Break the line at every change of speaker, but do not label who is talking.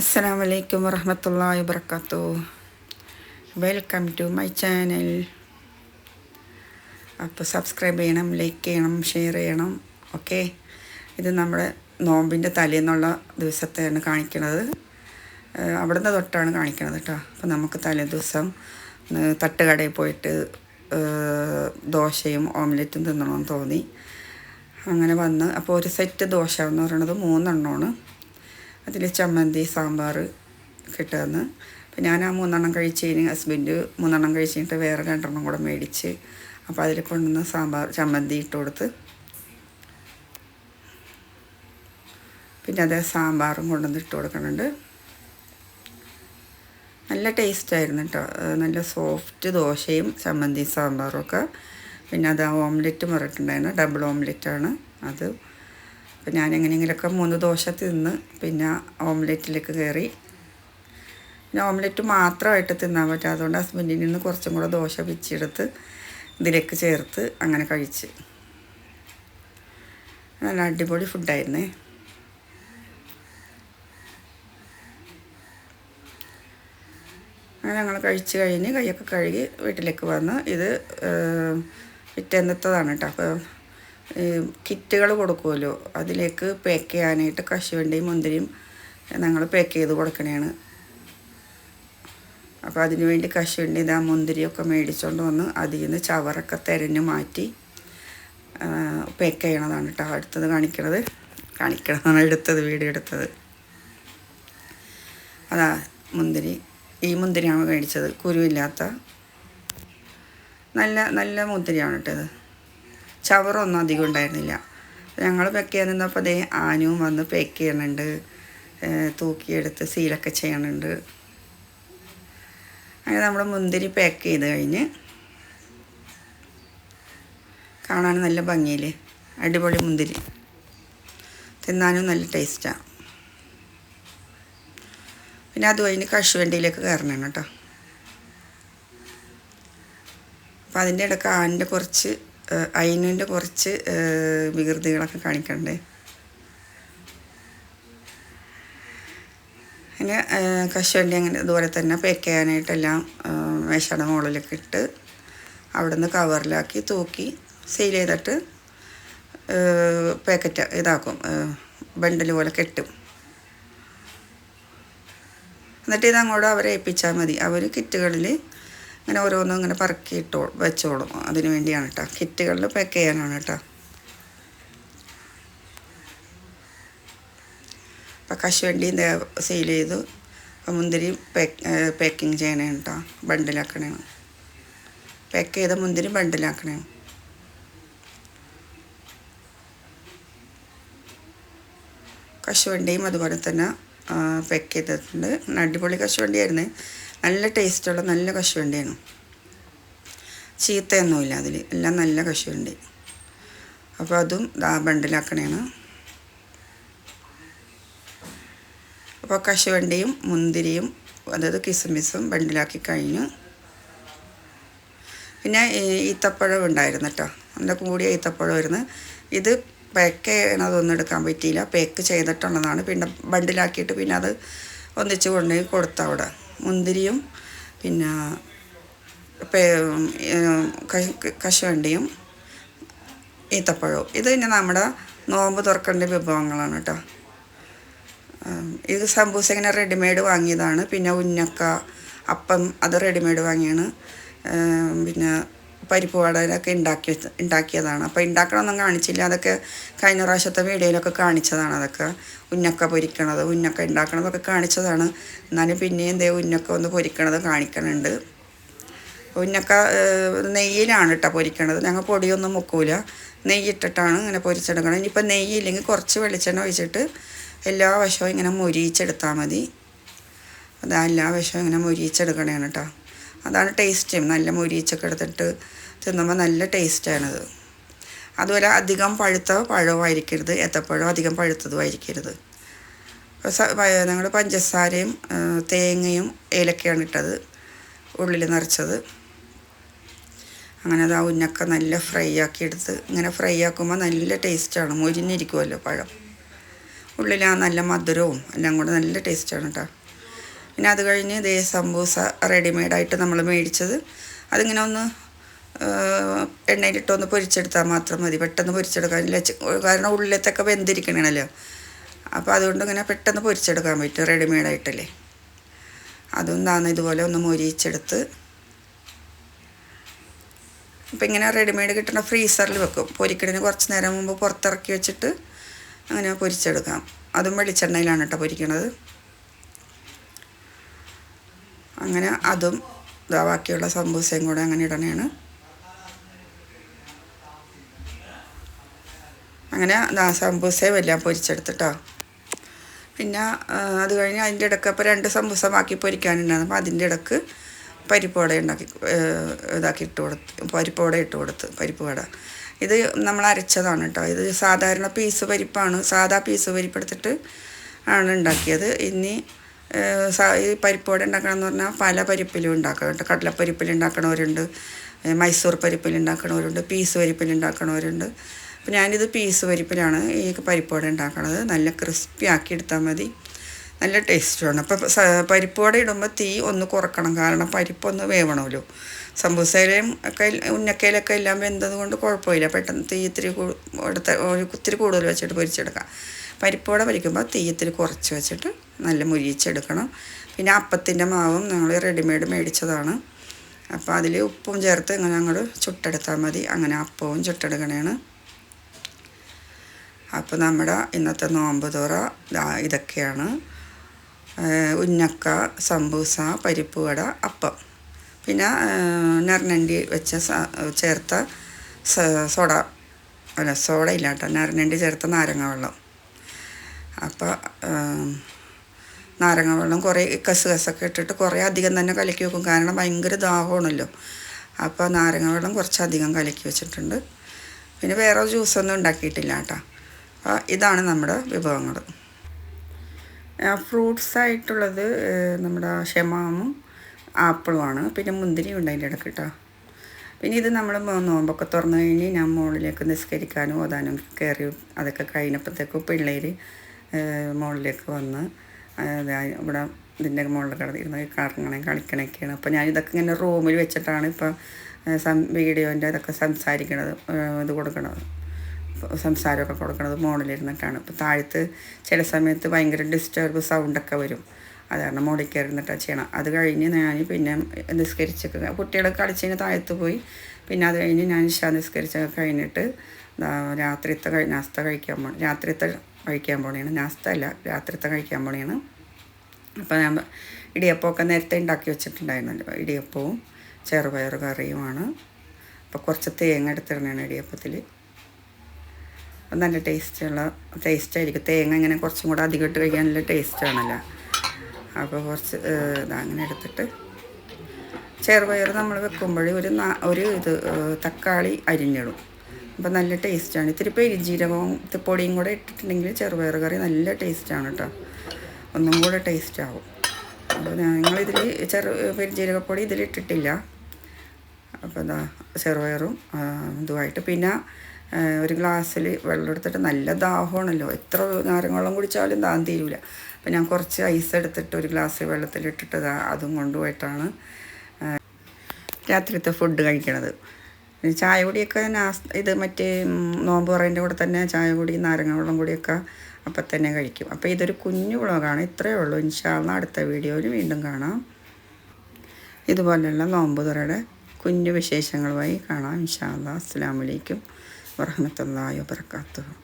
അസ്സാം വലൈക്കും വറഹമത്തല്ലാ വബർക്കാത്തു വെൽക്കം ടു മൈ ചാനൽ അപ്പോൾ സബ്സ്ക്രൈബ് ചെയ്യണം ലൈക്ക് ചെയ്യണം ഷെയർ ചെയ്യണം. ഓക്കെ ഇത് നമ്മുടെ നോമ്പിന്റെ തലേന്നുള്ള ദിവസത്തെയാണ് കാണിക്കുന്നത് അവിടുന്ന് തൊട്ടാണ് കാണിക്കുന്നത് കേട്ടോ അപ്പോൾ നമുക്ക് തലേ ദിവസം തട്ടുകടയിൽ പോയിട്ട് ദോശയും ഓംലെറ്റും തിന്നണമെന്ന് തോന്നി. അങ്ങനെ വന്ന് അപ്പോൾ ഒരു സെറ്റ് ദോശ എന്ന് പറയുന്നത് മൂന്നെണ്ണമാണ്. അതിൽ ചമ്മന്തി സാമ്പാർ കിട്ടുമെന്ന് അപ്പം ഞാൻ ആ മൂന്നെണ്ണം കഴിച്ച് കഴിഞ്ഞ് ഹസ്ബൻഡ് മൂന്നെണ്ണം കഴിച്ചിട്ട് വേറെ രണ്ടെണ്ണം കൂടെ മേടിച്ച് അപ്പോൾ അതിൽ കൊണ്ടുവന്ന് സാമ്പാർ ചമ്മന്തി ഇട്ട് കൊടുത്ത്. പിന്നെ അതേ സാമ്പാറും കൊണ്ടുവന്ന് ഇട്ട് കൊടുക്കുന്നുണ്ട്. നല്ല ടേസ്റ്റായിരുന്നു കേട്ടോ നല്ല സോഫ്റ്റ് ദോശയും ചമ്മന്തി സാമ്പാറും ഒക്കെ. പിന്നെ അത് ഓംലെറ്റ് പറഞ്ഞിട്ടുണ്ടായിരുന്നു. ഡബിൾ ഓംലെറ്റാണ് അത്. അപ്പം ഞാൻ എങ്ങനെയെങ്കിലുമൊക്കെ മൂന്ന് ദോശ തിന്ന് പിന്നെ ഓംലെറ്റിലേക്ക് കയറി പിന്നെ ഓംലെറ്റ് മാത്രമായിട്ട് തിന്നാൻ പറ്റും അതുകൊണ്ട് ഹസ്ബൻഡിൽ നിന്ന് കുറച്ചും കൂടെ ദോശ പിച്ചെടുത്ത് ഇതിലേക്ക് ചേർത്ത് അങ്ങനെ കഴിച്ച്. നല്ല അടിപൊളി ഫുഡായിരുന്നേ. അങ്ങനെ ഞങ്ങൾ കഴിച്ച് കഴിഞ്ഞ് കൈയൊക്കെ കഴുകി വീട്ടിലേക്ക് വന്ന് ഇത് പിറ്റേന്നത്തതാണ് കേട്ടോ അപ്പോൾ കിറ്റുകൾ കൊടുക്കുമല്ലോ. അതിലേക്ക് പാക്ക് ചെയ്യാനായിട്ട് കശുവണ്ടിയും മുന്തിരിയും ഞങ്ങൾ പാക്ക് ചെയ്ത് കൊടുക്കണേണ്. അപ്പോൾ അതിനു വേണ്ടി കശുവണ്ടി ഇതാ മുന്തിരിയൊക്കെ മേടിച്ചുകൊണ്ട് വന്ന് അതിൽ നിന്ന് ചവറൊക്കെ തിരഞ്ഞു മാറ്റി പാക്ക് ചെയ്യണതാണ് കേട്ടോ അടുത്തത് കാണിക്കണത്. കാണിക്കണതാണ് എടുത്തത് വീഡിയോ എടുത്തത്. അതാ മുന്തിരി. ഈ മുന്തിരിയാണ് മേടിച്ചത്. കുരുവില്ലാത്ത നല്ല നല്ല മുന്തിരിയാണ് കേട്ടത് ചവറൊന്നും അധികം ഉണ്ടായിരുന്നില്ല. ഞങ്ങൾ പാക്ക് ചെയ്യാൻ നിന്നപ്പോൾ അതേ ആനയും വന്ന് പാക്ക് ചെയ്യണുണ്ട്. തൂക്കിയെടുത്ത് സീലൊക്കെ ചെയ്യണുണ്ട്. അങ്ങനെ നമ്മൾ മുന്തിരി പാക്ക് ചെയ്ത് കഴിഞ്ഞ് കാണാൻ നല്ല ഭംഗിയിൽ അടിപൊളി മുന്തിരി. തിന്നാനും നല്ല ടേസ്റ്റാണ് പിന്നെ അത് കഴിഞ്ഞ് കശുവണ്ടിയിലേക്ക് കയറണം കേട്ടോ. അപ്പം അതിന്റെ ഇടയ്ക്ക് ആനിന്റെ കുറച്ച് അയിനിന്റെ കുറച്ച് വികൃതികളൊക്കെ കാണിക്കണ്ടേ? അങ്ങനെ കശുവണ്ടി അങ്ങനെ ഇതുപോലെ തന്നെ പാക്ക് ചെയ്യാനായിട്ടെല്ലാം ഏഹ്, മേശയുടെ മുകളിലൊക്കെ ഇട്ട് അവിടെ നിന്ന് കവറിലാക്കി തൂക്കി സെയിൽ ചെയ്തിട്ട് പാക്കറ്റ് ഇതാക്കും ബണ്ടിൽ പോലെ കെട്ടും. എന്നിട്ട് ഇതങ്ങോട്ട് അവരെ ഏൽപ്പിച്ചാൽ മതി. അവർ കിറ്റുകളിൽ ഇങ്ങനെ ഓരോന്നും ഇങ്ങനെ പറക്കി ഇട്ടോ വെച്ചോളും. അതിന് വേണ്ടിയാണ് കേട്ടോ കിറ്റുകളിൽ പാക്ക് ചെയ്യാനാണ് കേട്ടോ അപ്പം കശുവണ്ടിയും സെയിൽ ചെയ്തു. അപ്പം മുന്തിരി പാക്ക് പാക്കിങ് ചെയ്യണേ കേട്ടോ ബണ്ടിലാക്കണേ പാക്ക് ചെയ്ത മുന്തിരി ബണ്ടിലാക്കണേ കശുവണ്ടിയും അതുപോലെ തന്നെ പാക്ക് ചെയ്തിട്ടുണ്ട്. അടിപൊളി കശുവണ്ടിയായിരുന്നു നല്ല ടേസ്റ്റുള്ള നല്ല കശുവണ്ടിയാണ്. ചീത്തയൊന്നുമില്ല അതിൽ എല്ലാം നല്ല കശുവണ്ടി. അപ്പോൾ അതും ദാ ബണ്ടിലാക്കണേണ്. അപ്പോൾ കശുവണ്ടിയും മുന്തിരിയും അതായത് കിസ്മിസും ബണ്ടിലാക്കി കഴിഞ്ഞു. പിന്നെ ഈത്തപ്പഴം ഉണ്ടായിരുന്നു കേട്ടോ നല്ല കൂടിയ ഈത്തപ്പഴം ആയിരുന്നു. ഇത് പാക്ക് ചെയ്യണതൊന്നും എടുക്കാൻ പറ്റിയില്ല. പാക്ക് ചെയ്തിട്ടുള്ളതാണ്. പിന്നെ ബണ്ടിലാക്കിയിട്ട് പിന്നെ അത് ഒന്നിച്ച് കൊണ്ടുപോയി കൊടുത്ത അവിടെ മുന്തിരിയും പിന്നെ കശുവണ്ടിയും ഈത്തപ്പഴവും. ഇത് പിന്നെ നമ്മുടെ നോമ്പ് തുറക്കേണ്ട വിഭവങ്ങളാണ് കേട്ടോ. ഇത് സംബൂസ ഇങ്ങനെ റെഡിമെയ്ഡ് വാങ്ങിയതാണ്. പിന്നെ ഉന്നക്ക അപ്പം അത് റെഡിമെയ്ഡ് വാങ്ങിയാണ്. പിന്നെ പരിപ്പ് വടയിലൊക്കെ ഉണ്ടാക്കി വെച്ച- ഉണ്ടാക്കിയതാണ് അപ്പോൾ ഉണ്ടാക്കണമൊന്നും കാണിച്ചില്ല. അതൊക്കെ കഴിഞ്ഞ പ്രാവശ്യത്തെ വീഡിയോയിലൊക്കെ കാണിച്ചതാണ് അതൊക്കെ. ഉന്നക്ക പൊരിക്കണത് ഉന്നക്ക ഉണ്ടാക്കണതൊക്കെ കാണിച്ചതാണ്. എന്നാലും പിന്നെയും എന്തേ ഉന്നക്ക ഒന്ന് പൊരിക്കണത് കാണിക്കണുണ്ട്. ഉന്നക്ക നെയ്യിലാണ് കേട്ടോ പൊരിക്കണത്. ഞങ്ങൾ പൊടിയൊന്നും മുക്കൂല. നെയ്യിട്ടിട്ടാണ് ഇങ്ങനെ പൊരിച്ചെടുക്കണം ഇനിയിപ്പോൾ നെയ്യില്ലെങ്കിൽ കുറച്ച് വെളിച്ചെണ്ണ ഒഴിച്ചിട്ട് എല്ലാ വശവും ഇങ്ങനെ മുരിയിച്ചെടുത്താൽ മതി. അതാ എല്ലാ വശവും ഇങ്ങനെ മൊരിയിച്ചെടുക്കണേണ് കേട്ടോ അതാണ് ടേസ്റ്റ്. നല്ല മുരിച്ചൊക്കെ എടുത്തിട്ട് തിന്നുമ്പോൾ നല്ല ടേസ്റ്റാണത്. അതുപോലെ അധികം പഴുത്ത പഴവുമായിരിക്കരുത്. ഏത്തപ്പഴം അധികം പഴുത്തതുമായിരിക്കരുത്. ഞങ്ങൾ പഞ്ചസാരയും തേങ്ങയും ഏലക്കയാണ് ഇട്ടത്. ഉള്ളിൽ നിറച്ചത്. അങ്ങനെ അത് ആ ഉന്നക്ക നല്ല ഫ്രൈ ആക്കി എടുത്ത് ഇങ്ങനെ ഫ്രൈ ആക്കുമ്പോൾ നല്ല ടേസ്റ്റാണ്. മുരിഞ്ഞിരിക്കുമല്ലോ പഴം. ഉള്ളിൽ ആ നല്ല മധുരവും എല്ലാം കൂടെ നല്ല ടേസ്റ്റാണ് കേട്ടോ പിന്നെ അത് കഴിഞ്ഞ് ഇതേ സമ്പൂസ റെഡിമെയ്ഡായിട്ട് നമ്മൾ മേടിച്ചത്. അതിങ്ങനെ ഒന്ന് എണ്ണയിലിട്ട് എണ്ണയിലിട്ടൊന്ന് പൊരിച്ചെടുത്താൽ മാത്രം മതി. പെട്ടെന്ന് പൊരിച്ചെടുക്കാനില്ല കാരണം ഉള്ളിലത്തൊക്കെ വെന്തിരിക്കണല്ലോ അപ്പോൾ അതുകൊണ്ട് ഇങ്ങനെ പെട്ടെന്ന് പൊരിച്ചെടുക്കാൻ പറ്റും റെഡിമെയ്ഡായിട്ടല്ലേ. അതും താന്ന് ഇതുപോലെ ഒന്ന് മൊരിയിച്ചെടുത്ത്. അപ്പം ഇങ്ങനെ റെഡിമെയ്ഡ് കിട്ടുന്ന ഫ്രീസറിൽ വെക്കും. പൊരിക്കണതിന് കുറച്ച് നേരം മുമ്പ് പുറത്തിറക്കി വെച്ചിട്ട് അങ്ങനെ പൊരിച്ചെടുക്കാം. അതും വെളിച്ചെണ്ണയിലാണ് കേട്ടോ പൊരിക്കണത്. അങ്ങനെ അതും ഇതാ ബാക്കിയുള്ള സമൂസയും കൂടെ അങ്ങനെ ഇടണേണ്. അങ്ങനെ സമൂസയും എല്ലാം പൊരിച്ചെടുത്തിട്ടോ. പിന്നെ അത് കഴിഞ്ഞ് അതിന്റെ ഇടയ്ക്ക് അപ്പോൾ രണ്ട് സമൂസ ബാക്കി പൊരിക്കാനുണ്ടായിരുന്നു. അപ്പോൾ അതിന്റെ ഇടയ്ക്ക് പരിപ്പ് വട ഉണ്ടാക്കി ഇതാക്കി ഇട്ട് കൊടുത്ത് പരിപ്പ് വട ഇട്ട് കൊടുത്ത് പരിപ്പ് വട. ഇത് നമ്മൾ അരച്ചതാണ് കേട്ടോ. ഇത് സാധാരണ പീസ് പരിപ്പാണ്. സാധാ പീസ് പരിപ്പെടുത്തിട്ട് ആണ് ഉണ്ടാക്കിയത്. ഇനി ഈ പരിപ്പ് വട ഉണ്ടാക്കണം എന്ന് പറഞ്ഞാൽ പല പരിപ്പിലും ഉണ്ടാക്കാം കേട്ടോ. കടലപ്പരിപ്പിൽ ഉണ്ടാക്കണവരുണ്ട് മൈസൂർ പരിപ്പിൽ ഉണ്ടാക്കണവരുണ്ട് പീസ് പരിപ്പിൽ ഉണ്ടാക്കണവരുണ്ട്. അപ്പോൾ ഞാനിത് പീസ് പരിപ്പിലാണ് ഈ പരിപ്പ് വട ഉണ്ടാക്കണത്. നല്ല ക്രിസ്പി ആക്കി എടുത്താൽ മതി. നല്ല ടേസ്റ്റുമാണ്. അപ്പോൾ പരിപ്പ് വട ഇടുമ്പോൾ തീ ഒന്ന് കുറക്കണം. കാരണം പരിപ്പൊന്ന് വേവണമല്ലോ. സമ്പൂസയിലെയും ഒക്കെ ഉന്നക്കയിലൊക്കെ എല്ലാം വെന്തത് കൊണ്ട് കുഴപ്പമില്ല. പെട്ടെന്ന് തീ ഇത്തിരി എടുത്ത് ഇത്തിരി കൂടുതൽ വെച്ചിട്ട് പൊരിച്ചെടുക്കാം. പരിപ്പ് വട തീയത്തിൽ കുറച്ച് വെച്ചിട്ട് നല്ല മുരിയിച്ചെടുക്കണം. പിന്നെ അപ്പത്തിന്റെ മാവും ഞങ്ങൾ റെഡിമെയ്ഡ് മേടിച്ചതാണ്. അപ്പോൾ അതിൽ ഉപ്പും ചേർത്ത് ഇങ്ങനെ ഞങ്ങൾ ചുട്ടെടുത്താൽ മതി. അങ്ങനെ അപ്പവും ചുട്ടെടുക്കണേണ്. അപ്പോൾ നമ്മുടെ ഇന്നത്തെ നോമ്പ് തുറ ഇതൊക്കെയാണ്. ഉന്നക്ക സമ്പൂസ പരിപ്പ് വട അപ്പം. പിന്നെ നരനണ്ടി വെച്ച ചേർത്ത സോഡ. അല്ല സോഡ ഇല്ല കേട്ടോ ചേർത്ത നാരങ്ങ വെള്ളം അപ്പോൾ നാരങ്ങ വെള്ളം കുറേ കസ് കസൊക്കെ ഇട്ടിട്ട് കുറേ അധികം തന്നെ കലക്കി വെക്കും. കാരണം ഭയങ്കര ദാഹമാണല്ലോ. അപ്പോൾ നാരങ്ങ വെള്ളം കുറച്ചധികം കലക്കി വെച്ചിട്ടുണ്ട്. പിന്നെ വേറെ ജ്യൂസൊന്നും ഉണ്ടാക്കിയിട്ടില്ല കേട്ടോ അപ്പോൾ ഇതാണ് നമ്മുടെ വിഭവങ്ങൾ ഫ്രൂട്ട്സ് ആയിട്ടുള്ളത് നമ്മുടെ ഷെമാമും ആപ്പിളുമാണ്. പിന്നെ മുന്തിരി ഉണ്ട് അതിന്റെ ഇടയ്ക്ക് കേട്ടോ പിന്നെ ഇത് നമ്മൾ നോമ്പൊക്കെ തുറന്നു കഴിഞ്ഞ് ഞാൻ മുകളിലേക്ക് നിസ്കരിക്കാനും ഓതാനും കയറി അതൊക്കെ കഴിഞ്ഞപ്പോഴത്തേക്കും പിള്ളേർ മുകളിലേക്ക് വന്ന് ഇവിടെ ഇതിന്റെ മുകളിൽ കിടന്നിരുന്ന് കറങ്ങണേ കളിക്കണൊക്കെയാണ്. അപ്പോൾ ഞാൻ ഇതൊക്കെ ഇങ്ങനെ റൂമിൽ വെച്ചിട്ടാണ് ഇപ്പോൾ സം വീഡിയോന്റെ ഇതൊക്കെ സംസാരിക്കണത് ഇത് കൊടുക്കണത്. സംസാരമൊക്കെ കൊടുക്കണത് മോളിലിരുന്നിട്ടാണ്. ഇപ്പോൾ താഴത്ത് ചില സമയത്ത് ഭയങ്കര ഡിസ്റ്റർബ് സൗണ്ടൊക്കെ വരും. അത് കാരണം മോളിൽ കയറി ഇരുന്നിട്ടാണ് ചെയ്യണം. അത് കഴിഞ്ഞ് ഞാൻ പിന്നെ നിസ്കരിച്ചൊക്കെ കുട്ടികൾ കളിച്ചതിന് താഴത്ത് പോയി. പിന്നെ അത് കഴിഞ്ഞ് ഞാൻ ഇഷ നിസ്കരിച്ചൊക്കെ കഴിഞ്ഞിട്ട് രാത്രിത്തെ കഴി നാസ്ത കഴിക്കാൻ പോകണം രാത്രിത്തെ കഴിക്കാൻ പോണേണ്. നാസ്ത അല്ല രാത്രിത്തെ കഴിക്കാൻ പോണേണ്. അപ്പോൾ ഞാൻ ഇടിയപ്പമൊക്കെ നേരത്തെ ഉണ്ടാക്കി വെച്ചിട്ടുണ്ടായിരുന്നല്ലോ. ഇടിയപ്പവും ചെറുപയർ കറിയുമാണ്. അപ്പോൾ കുറച്ച് തേങ്ങ എടുത്തിടണേണ് ഇടിയപ്പത്തിൽ നല്ല ടേസ്റ്റുള്ള ടേസ്റ്റ് ആയിരിക്കും. തേങ്ങ ഇങ്ങനെ കുറച്ചും കൂടെ അധികം ഇട്ട് കഴിക്കാൻ നല്ല ടേസ്റ്റാണല്ലോ അപ്പോൾ കുറച്ച് അങ്ങനെ എടുത്തിട്ട് ചെറുപയർ നമ്മൾ വെക്കുമ്പോഴേ ഒരു ഒരു ഇത് തക്കാളി അരിഞ്ഞിടും. അപ്പോൾ നല്ല ടേസ്റ്റാണ് ഇത്തിരി പെരിജീരകവും ജീരകവും പൊടിയും കൂടെ ഇട്ടിട്ടുണ്ടെങ്കിൽ ചെറുപയർ കറി നല്ല ടേസ്റ്റാണ് കേട്ടോ ഒന്നും കൂടെ ടേസ്റ്റ് ആവും. അപ്പോൾ ഞങ്ങളിതിൽ ചെറു പെരിജീരകപ്പൊടി ഇതിലിട്ടിട്ടില്ല അപ്പോൾ എന്താ ചെറുപയറും ഇതുമായിട്ട്. പിന്നെ ഒരു ഗ്ലാസ്സിൽ വെള്ളം എടുത്തിട്ട് നല്ല ദാഹമാണല്ലോ. എത്ര നാരങ്ങ വെള്ളം കുടിച്ചാലും ദാഹം തീരൂല. അപ്പം ഞാൻ കുറച്ച് ഐസ് എടുത്തിട്ട് ഒരു ഗ്ലാസ് വെള്ളത്തിലിട്ടിട്ട് അതും കൊണ്ടുപോയിട്ടാണ് രാത്രിത്തെ ഫുഡ് കഴിക്കണത്. ചായ കുടിയൊക്കെ ഇത് മറ്റേ നോമ്പ് പറയന്റെ കൂടെ തന്നെ ചായ കുടി നാരങ്ങ വെള്ളം കൂടിയൊക്കെ അപ്പം തന്നെ കഴിക്കും. അപ്പോൾ ഇതൊരു കുഞ്ഞു വ്ളോഗാണ്. ഇത്രയേ ഉള്ളൂ. ഇൻഷാല്ല അടുത്ത വീഡിയോയിൽ വീണ്ടും കാണാം. ഇതുപോലെയുള്ള നോമ്പ് തുറയുടെ കുഞ്ഞു വിശേഷങ്ങളുമായി കാണാം. ഇൻഷാ അല്ലാ അസ്സാം വലൈക്കും വറഹമത്തല്ലാ വാബർക്കാത്തു